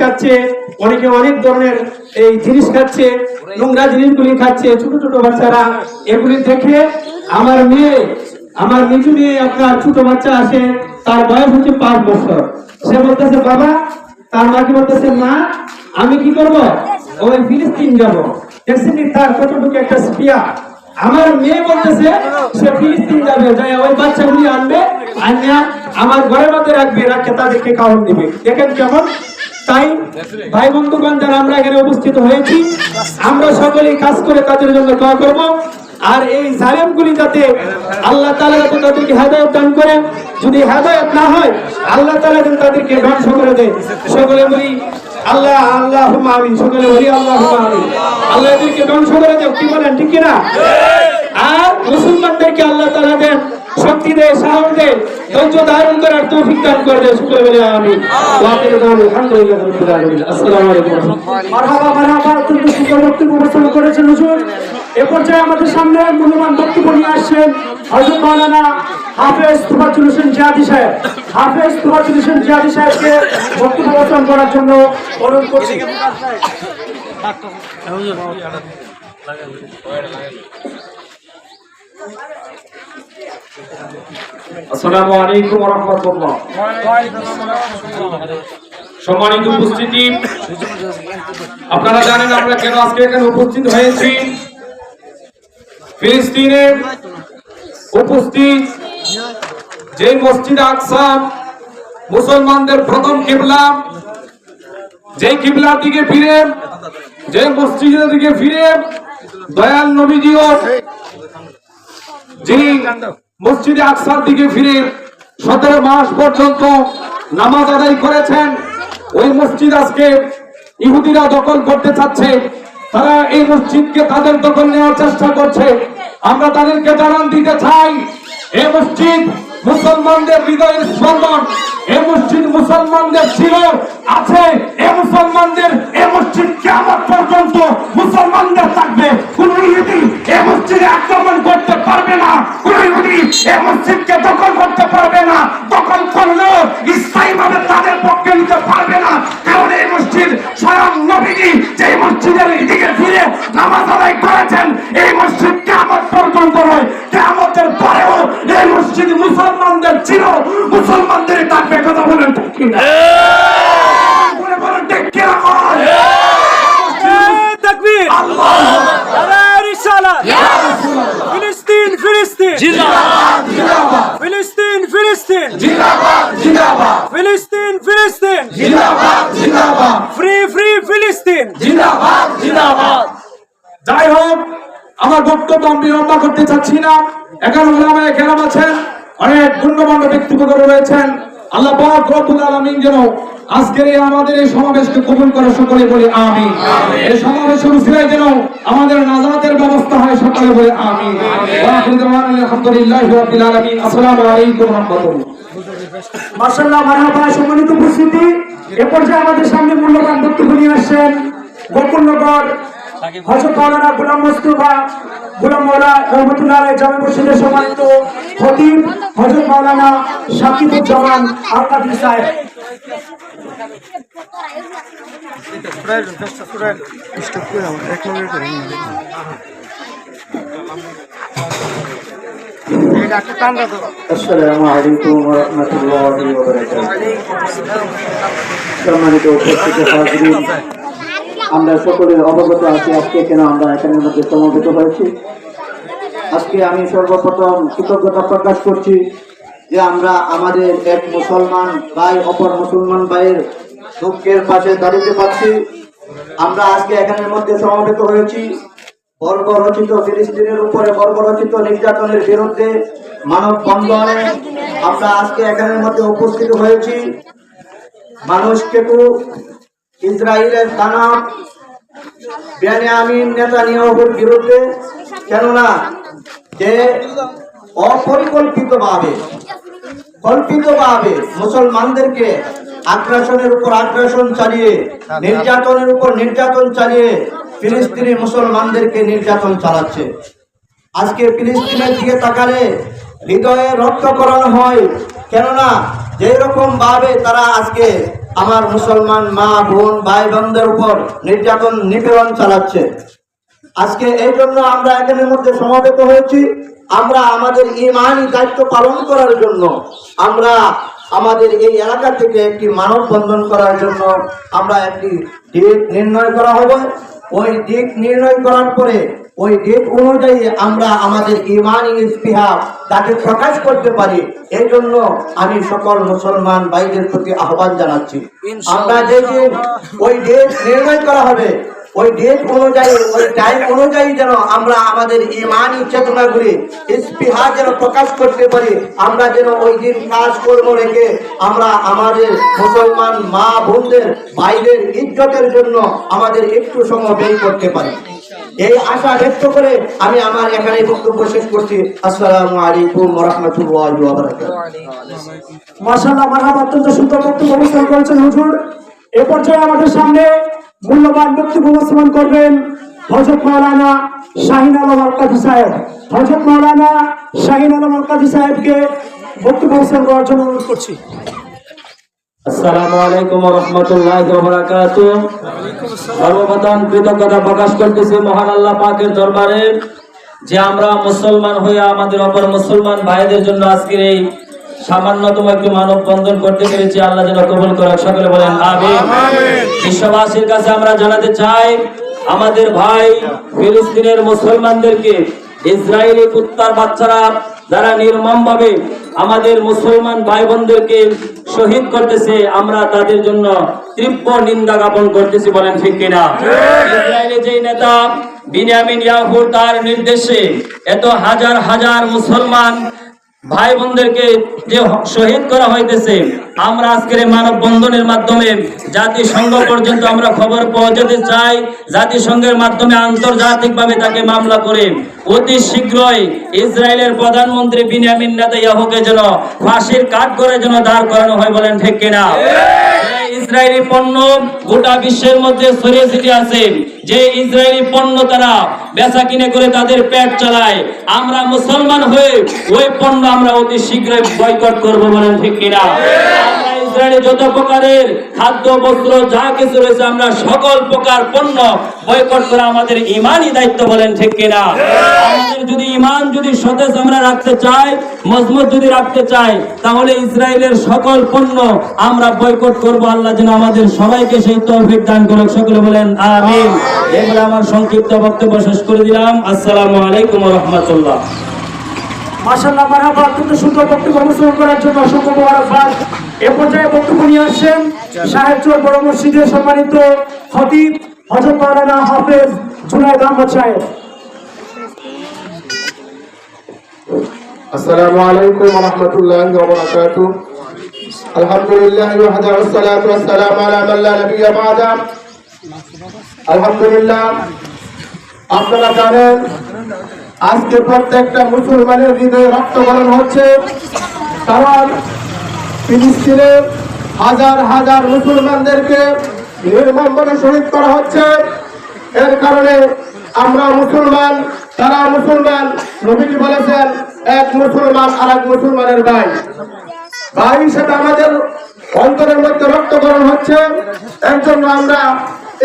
খাচ্ছে, অনেকে অনেক ধরনের এই জিনিস খাচ্ছে, নোংরা জিনিসগুলি খাচ্ছে, ছোট ছোট বাচ্চারা। এগুলি দেখে আমার মেয়ে আমার মেয়ে, আপনার ছোট বাচ্চা তার বয়স হচ্ছে পাঁচ বছর। সে বলতেছে, বাবা, তার মাকে বলতেছে, মা, আমি কি করব? ওই ফিলিস্তিন যাব। তার কতটুকু একটা স্পিয়া আমার মেয়ে বলতেছে, সে ফিলিস্তিন যাবে ওই বাচ্চাগুলি আনবে আমার ঘরের মধ্যে রাখবে, রাখে তাদেরকে খাওয়ান দিবে। দেখেন কেমন? তাই ভাই বন্ধুগণ যারা আমরা এখানে উপস্থিত হয়েছি। আমরা সকলেই কাজ করে তাদের জন্য দোয়া করব। আর এই জালেমগুলি যাতে আল্লাহ তাআলা যাতে তাদেরকে হেদায়েত দান করে, যদি হেদায়েত না হয়, আল্লাহ তাআলা যেন তাদেরকে ধ্বংস করে দেয়। সকলে বলি, আল্লাহ আল্লাহ আমিন। সকলে বলি আল্লাহ আমিন। আল্লাহ এদেরকে ধ্বংস করে দেয় কি বলেন, ঠিক কি না আর মুসলমানদেরকে আল্লাহ তাআলা দেন শক্তি দেয় সাহস দেয় ধৈর্য ধারণ করার তৌফিক দান করে দেয় শুকর বলে আমি ওয়াকিল দান আলহামদুলিল্লাহ রাব্বিল আলামিন। আসসালামু আলাইকুম মারহাবা মারহাবা অত্যন্ত সুন্দর বক্তব্য উপস্থাপন করেছেন হুজুর। এ পর্যায়ে আমাদের সামনে মূল্যবান বক্তব্য নিয়ে আসছেন হযরত মাওলানা হাফেজ তুফাতুল হোসেন জিয়াদি সাহেব। হাফেজ তুফাতুল হোসেন জিয়াদি সাহেবকে বক্তব্য উপস্থাপন করার জন্য অনুরোধ করছি। আসসালামু আলাইকুম রাহমাতুল্লাহ সম্মানিত উপস্থিতি, আপনারা জানেন আমরা কেন আজকে এখানে উপস্থিত হয়েছি? ফিলিস্তিনে উপস্থিত যে মসজিদ আকসা, মুসলমানদের প্রথম কিবলা যে কিবলার দিকে ফিরে যে মসজিদের দিকে ফিরে, দয়াল নবীজিও যিনি মসজিদে আকসার দিকে ফিরে সতেরো মাস পর্যন্ত নামাজ আদায় করেছেন, ওই মসজিদ আজকে ইহুদিরা দখল করতে চাচ্ছে। তারা এই মসজিদকে তাদের দখল নেওয়ার চেষ্টা করছে। আমরা তাদেরকে জানান দিতে চাই এই মসজিদ মুসলমানদের হৃদয়ের এই মসজিদ মুসলমানদের ছিল আছে, এ মুসলমানদের, এ মসজিদ কেমন পর্যন্ত মুসলমানদের থাকবে। রিসালাত ফিলিস্তিন ফিলিস্তিন। ফ্রি ফ্রি যাই হোক আমার বক্তব্য আমি লম্বা করতে চাচ্ছি না। এখানে ওলামায়ে কেরাম আছেন অনেক গণ্যমান্য ব্যক্তিবর্গ রয়েছেন। আল্লাহ পাক রব্বুল আলামিন যেন আজকের এই আমাদের এই সমাবেশকে কবুল করে সকলে বলে আমিন। এই সমাবেশের উসিলায় যেন আমাদের নাজাতের ব্যবস্থা হয় সকলে বলে আমিন। ওয়া আখিরু দাওয়ানা আলহামদুলিল্লাহি রাব্বিল আলামিন। আসসালামু আলাইকুম ওয়া রাহমাতুল্লাহ। মার্শাল্লাহ মারহাবা সম্মানিত উপস্থিতি। এ পর্যায়ে আমাদের সামনে মূল্যবান বক্তব্য নিয়ে আসছেন গোকুলনগর হজরত মাওলানা গোলাম মোস্তফা গোলাম মৌলা রহমতুল্লাহ জামে সম্মানিত খতিব হজরত মাওলানা সাকিবুজ্জামান আলকাদি সাহেব। সম্মানিত উপস্থিত আমরা সকলে অবগত আছি আজকে কেন আমরা এখানের মধ্যে সমবেত হয়েছি। আজকে আমি সর্বপ্রথম কৃতজ্ঞতা প্রকাশ করছি যে আমরা আমাদের এক মুসলমান ভাই, অপর মুসলমান ভাইয়ের দুঃখের পাশে দাঁড়িয়ে পাচ্ছি আমরা আজকে এখানের মধ্যে সমবেত হয়েছি। বর্বরচিত ফিলিস্তিনের উপরে বর্বরচিত নির্যাতনের বিরুদ্ধে মানব বন্ধনে আমরা আজকে এখানের মধ্যে উপস্থিত হয়েছি। মানুষকে তো ইসরায়েলের দানব বেনিয়ামিন নেতানিয়াহুর বিরুদ্ধে, কেননা যে অপরিকল্পিতভাবে, কল্পিতভাবে মুসলমানদেরকে আগ্রাসনের উপর আগ্রাসন চালিয়ে, নির্যাতনের উপর নির্যাতন চালিয়ে ফিলিস্তিনি মুসলমানদেরকে নির্যাতন চালাচ্ছে। আজকে ফিলিস্তিনের দিকে তাকালে হৃদয়ে রক্ত করানো হয়, কেননা যেই রকম ভাবে তারা আজকে আমার মুসলমান মা, বোন, ভাই, বোনদের উপর নির্যাতন, নিপীড়ন চালাচ্ছে। আজকে এই জন্য আমরা এখানের মধ্যে সমাবেত হয়েছি। আমরা আমাদের ইমানি দায়িত্ব পালন করার জন্য, আমরা আমাদের এই এলাকা থেকে একটি মানববন্ধন করার জন্য আমরা একটি ডেট নির্ণয় করা হবে। ওই দিক নির্ণয় করার পরে ওই দিক অনুযায়ী আমরা আমাদের ইমানি স্পৃহা তাকে প্রকাশ করতে পারি। এই জন্য আমি সকল মুসলমান ভাইদের প্রতি আহ্বান জানাচ্ছি। আমরা যে দিন ওই ডেট নির্ণয় করা হবে ওই ডেট অনুযায়ী ওই টাইম অনুযায়ী যেন আমরা আমাদের ইমানি চেতনাগুলি স্পৃহা যেন প্রকাশ করতে পারি আমরা যেন ওই দিন কাজ কর্ম রেখে আমরা আমাদের মুসলমান মা বোনদের ভাইদের ইজ্জতের জন্য আমাদের একটু সময় ব্যয় করতে পারি। এই আশা ব্যক্ত করে আমি আমার এখানে বক্তব্য শেষ করছি। আসসালামু আলাইকুম রহমতুল্লাহ মাসাল্লাহ মারহাব, অত্যন্ত সুন্দর বক্তব্য উপস্থাপন করেছেন হুজুর। এ পর্যায়ে আমাদের সামনে মূল্যবান বক্তব্য উপস্থাপন করবেন হজরত মাওলানা শাহিন আলম আলকাদি সাহেব। হজরত মাওলানা শাহিন আলম আলকাদি সাহেবকে বক্তব্য উপস্থাপন করার জন্য অনুরোধ করছি। আসসালামু আলাইকুম রহমতুল্লাহ বরাকাত সর্বপ্রথম কৃতজ্ঞতা প্রকাশ করতেছি মহান আল্লাহ পাকের দরবারে যে আমরা মুসলমান হয়ে আমাদের অপর মুসলমান ভাইদের জন্য আজকের এই সামান্যতম একটু মানব বন্ধন করতে পেরেছি। আল্লাহ যেন কবুল করে সকলে বলেন আমিন। বিশ্ববাসীর কাছে আমরা জানাতে চাই আমাদের ভাই ফিলিস্তিনের মুসলমানদেরকে ইসরায়েলি কুত্তার বাচ্চারা যারা নির্মম ভাবে আমাদের মুসলমান ভাই বোনদেরকে শহীদ করতেছে, আমরা তাদের জন্য তীব্র নিন্দা জ্ঞাপন করতেছি বলেন ঠিক কিনা? ইসরায়েলের যে নেতা বিনিয়ামিন ইয়াহুর তার নির্দেশে এত হাজার হাজার মুসলমান ভাই বোনদেরকে যে শহীদ করা হইতেছে, আমরা আজকের এই মানব বন্ধনের মাধ্যমে জাতিসংঘ পর্যন্ত আমরা খবর পৌঁছাতে চাই। জাতিসংঘের মাধ্যমে আন্তর্জাতিকভাবে তাকে মামলা করে অতি শীঘ্রই ইসরায়েলের প্রধানমন্ত্রী বিনিয়ামিন নেতাইয়াহুকে যেন ফাঁসির কাঠ করে যেন দাঁড় করানো হয় বলেন ঠিক কিনা? ইসরায়েলি পণ্য গোটা বিশ্বের মধ্যে ছড়িয়ে ছিটিয়ে আছে। যে ইসরায়েলি পণ্য তারা বেচা কিনে করে তাদের পেট চালায়। আমরা মুসলমান হয়ে ওই পণ্য আমরা অতি শীঘ্রই বয়কট করব বলেন ঠিক কিনা? ইসরায়েলে যত প্রকারের খাদ্য, বস্ত্র, যা কিছু রয়েছে, আমরা সকল প্রকার পণ্য বয়কট করা আমাদের ইমানই দায়িত্ব বলেন ঠিক কিনা? আমাদের যদি ইমান যদি সতেজ আমরা রাখতে চাই, মজবুত যদি রাখতে চাই, তাহলে ইসরায়েলের সকল পণ্য আমরা বয়কট করব। আল্লাহ যেন আমাদের সবাইকে সেই তৌফিক দান করে সকলে বলেন, আমিন। এগুলো আমার সংক্ষিপ্ত বক্তব্য শেষ করে দিলাম। আসসালামু আলাইকুম রহমতুল্লাহ। মাসাল্লাহ মারাবা অত্যন্ত সুন্দর বক্তব্য অনুসরণ করার জন্য অসংখ্য মোবারকবাদ। এ পর্যায়ে বক্তব্য নিয়ে আসছেন সাহেব বড় মসজিদের সম্মানিত খতিব হজরত মারানা হাফেজ জুনাইদ আহমদ সাহেব। আসসালামু আলাইকুম ওয়া রাহমাতুল্লাহি ওয়া বারাকাতুহু। আলহামদুলিল্লাহি ওয়া সালামু আলা মান লা নাবিয়্যা বা'দা আলহামদুলিল্লাহ, আপনারা জানেন আজকে প্রত্যেকটা মুসলমানের হৃদয়ে রক্তকরণ হচ্ছে। কারণ ফিলিস্তিনের হাজার হাজার মুসলমানদেরকে নির্মমভাবে শহীদ করা হচ্ছে। এর কারণে আমরা মুসলমান, তারা মুসলমান, নবীজি বলেছেন, এক মুসলমান আর এক মুসলমানের ভাই। ভাই হিসেবে আমাদের অন্তরের মধ্যে রক্তকরণ হচ্ছে। এর জন্য আমরা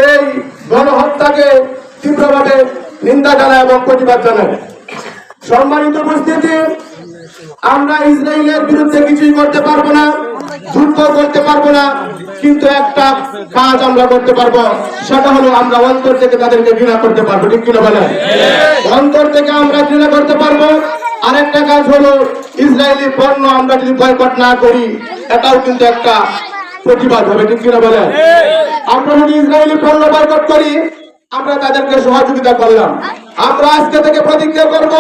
এই গণহত্যাকে তীব্রভাবে নিন্দা জানাই এবং প্রতিবাদ জানাই সম্মানিত উপস্থিতি, আমরা ইসরায়েলের বিরুদ্ধে কিছুই করতে পারব না, যুদ্ধ করতে পারব না, কিন্তু একটা কাজ আমরা করতে পারব, সেটা হলো আমরা অন্তর থেকে তাদেরকে ঘৃণা করতে পারব, ঠিক কিনা বলেন? অন্তর থেকে আমরা ঘৃণা করতে পারব। আরেকটা কাজ হলো ইসরায়েলি পণ্য আমরা যদি বয়কট না করি, এটাও কিন্তু একটা প্রতিবাদ হবে, ঠিক কিনা বলেন? আমরা যদি ইসরায়েলি পণ্য বয়কট করি আমরা তাদেরকে সহযোগিতা করলাম। আমরা আজকে থেকে প্রতিজ্ঞা করব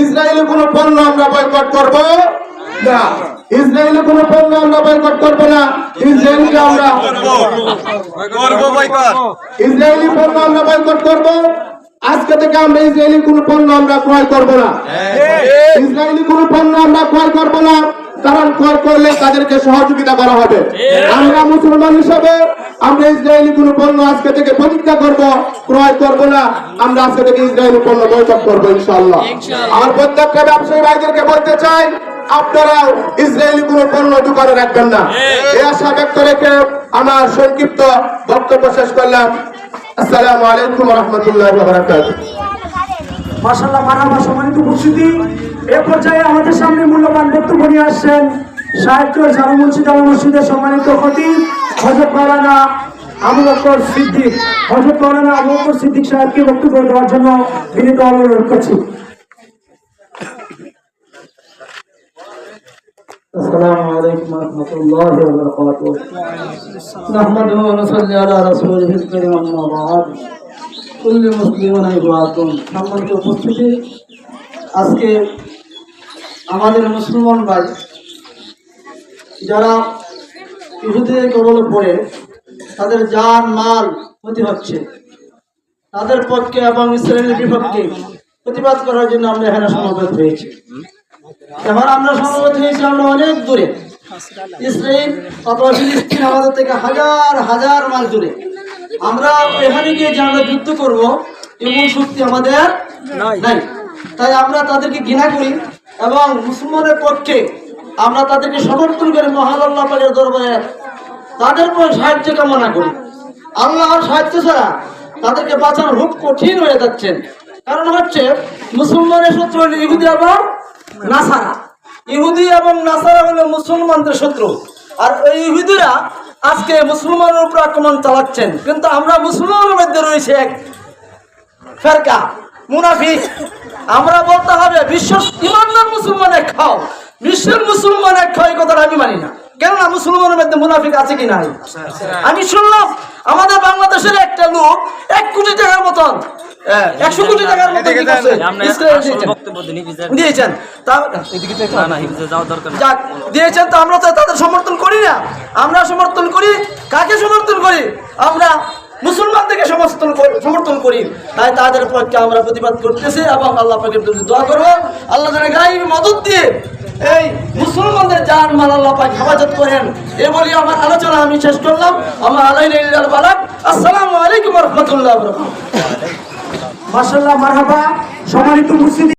ইসরায়েলি কোনো পণ্য আমরা বয়কট করব না। ইসরায়েলি কোনো পণ্য আমরা বয়কট করব না। ইসরায়েলকে আমরা ইসরায়েলি পণ্য আমরা বয়কট করব। আজকে থেকে আমরা ইসরায়েলি কোনো পণ্য আমরা ক্রয় করব না। ইসরায়েলি কোনো পণ্য আমরা ক্রয় করব না। কারণ ক্রয় করলে তাদেরকে সহযোগিতা করা হবে। আমরা মুসলমান হিসাবে আমরা ইসরায়েলি কোনো পণ্য আজকে থেকে প্রতিজ্ঞা করব ক্রয় করব না। আমরা আজকে থেকে ইসরায়েলি পণ্য বৈঠক করব ইনশাআল্লাহ। আর প্রত্যেকটা ব্যবসায়ী ভাইদেরকে বলতে চাই আপনারা ইসরায়েলি কোনো পণ্য দোকানে রাখবেন না। এই আশা ব্যক্ত রেখে আমার সংক্ষিপ্ত বক্তব্য শেষ করলাম। আসসালামু আলাইকুম রহমতুল্লাহ বারাকাতুহ। মাসাল্লাহ মারামা সম্মানিত উপস্থিতি। এ পর্যায়ে আমাদের সামনে মূল্যবান বক্তব্য নিয়ে আসছেন সাহিত্য জামা মসজিদ জামা মসজিদের সম্মানিত খতিব হজরত মাওলানা আবু বকর সিদ্দিক হজরত মাওলানা আবু বকর সিদ্দিক সাহেবকে বক্তব্য দেওয়ার জন্য বিনীত অনুরোধ করছি السلام عليكم ورحمة الله وبركاته نحمده ونصلي على رسوله الكريم أما بعد كل مسلم عبادون সম্মানিত উপস্থিতি আজকে আমাদের মুসলমান ভাই যারা ইহুদের কবলে পড়ে তাদের জান মাল ক্ষতি হচ্ছে তাদের পক্ষে এবং ইসরায়েলের বিপক্ষে প্রতিবাদ করার জন্য আমরা এখানে সমবেত হয়েছি। এবার আমরা সমবেত হয়েছি আমরা অনেক দূরে। ইসরায়েল অথবা ফিলিস্তিন আমাদের থেকে হাজার হাজার মাইল দূরে। আমরা এখানে গিয়ে যে আমরা যুদ্ধ করব এমন শক্তি আমাদের নাই। তাই আমরা তাদেরকে ঘৃণা করি। এবং মুসলমানের পক্ষে আমরা তাদেরকে সমর্থন করে মহান আল্লাহ পাকের দরবারে তাদের উপর সাহায্য কামনা করি। আল্লাহর সাহায্য ছাড়া তাদেরকে বাঁচানো খুব কঠিন হয়ে যাচ্ছেন কারণ হচ্ছে মুসলমানের শত্রু হলো ইহুদি এবং নাসারা। ইহুদি এবং নাসারা হলো মুসলমানদের শত্রু। আর ওই ইহুদিরা আজকে মুসলমানের উপর আক্রমণ চালাচ্ছেন। কিন্তু আমরা মুসলমানের মধ্যে রয়েছে এক ফেরকা, মুনাফিক। আমরা বলতে হবে বিশ্ব ইমানদার মুসলমান এক খাও। বিশ্বের মুসলমান এক খাও এই কথাটা আমি মানি না। কেননা মুসলমানের মধ্যে মুনাফিক আছে কি নাই? আমি শুনলাম আমাদের বাংলাদেশের একটা লোক এক কোটি টাকার মতন একশো কোটি টাকার মতন কি করছে? ইসরায়েল দিয়েছেন। দিয়েছেন যাক দিয়েছেন তো আমরা তো তাদের সমর্থন করি না। আমরা সমর্থন করি কাকে সমর্থন করি? আমরা মুসলমানদেরকে সমর্থন সমর্থন করি। তাই তাদের পক্ষে আমরা প্রতিবাদ করতেছি এবং আল্লাহ পাকের দোয়া করব আল্লাহ যেন গায়ের মদত দিয়ে এই মুসলমানদের জান মাল আল্লাহ পাক হেফাজত করেন। এ বলি আমার আলোচনা আমি শেষ করলাম। আমার আলাই বালাক আসসালামু আলাইকুম রহমতুল্লাহ মাসাল্লাহ মারহাবা। সম্মানিত উপস্থিতি